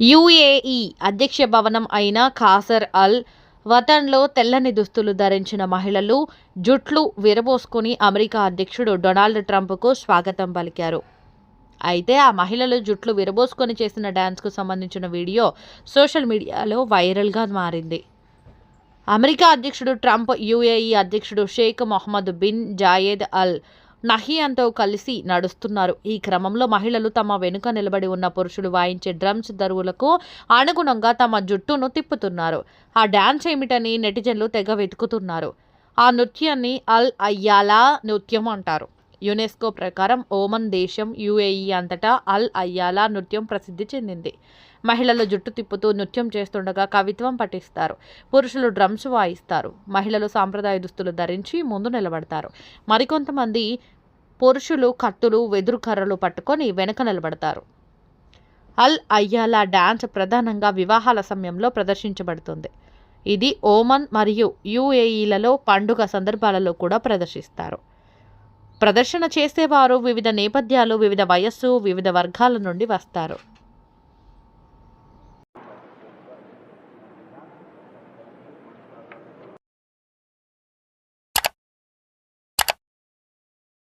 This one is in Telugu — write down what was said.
యుఏఈ అధ్యక్ష భవనం అయిన ఖాసర్ అల్ వతన్లో తెల్లని దుస్తులు ధరించిన మహిళలు జుట్లు విరబోసుకుని అమెరికా అధ్యక్షుడు డొనాల్డ్ ట్రంప్కు స్వాగతం పలికారు. అయితే ఆ మహిళలు జుట్లు విరబోసుకొని చేసిన డ్యాన్స్కు సంబంధించిన వీడియో సోషల్ మీడియాలో వైరల్గా మారింది. అమెరికా అధ్యక్షుడు ట్రంప్ యుఏఈ అధ్యక్షుడు Sheikh Mohammed bin Zayed Al నహియాన్తో కలిసి నడుస్తున్నారు. ఈ క్రమంలో మహిళలు తమ వెనుక నిలబడి ఉన్న పురుషులు వాయించే డ్రమ్స్ దరువులకు అనుగుణంగా తమ జుట్టును తిప్పుతున్నారు. ఆ డ్యాన్స్ ఏమిటని నెటిజన్లు తెగ వెతుకుతున్నారు. ఆ నృత్యాన్ని అల్ అయ్యాలా నృత్యం అంటారు. యునెస్కో ప్రకారం ఓమన్ దేశం యుఏఈ అంతటా అల్ అయ్యాలా నృత్యం ప్రసిద్ధి చెందింది. మహిళలు జుట్టు తిప్పుతూ నృత్యం చేస్తుండగా కవిత్వం పఠిస్తారు. పురుషులు డ్రమ్స్ వాయిస్తారు. మహిళలు సాంప్రదాయ దుస్తులు ధరించి ముందు నిలబడతారు. మరికొంతమంది పురుషులు కత్తులు వెదురు కర్రలు పట్టుకొని వెనక నిలబడతారు. అల్ అయ్యాలా డ్యాన్స్ ప్రధానంగా వివాహాల సమయంలో ప్రదర్శించబడుతుంది. ఇది ఓమన్ మరియు యుఏఈలలో పండుగ సందర్భాలలో కూడా ప్రదర్శిస్తారు. ప్రదర్శన చేసేవారు. వివిధ నేపథ్యాలు వివిధ వయస్సు వివిధ వర్గాల నుండి వస్తారు.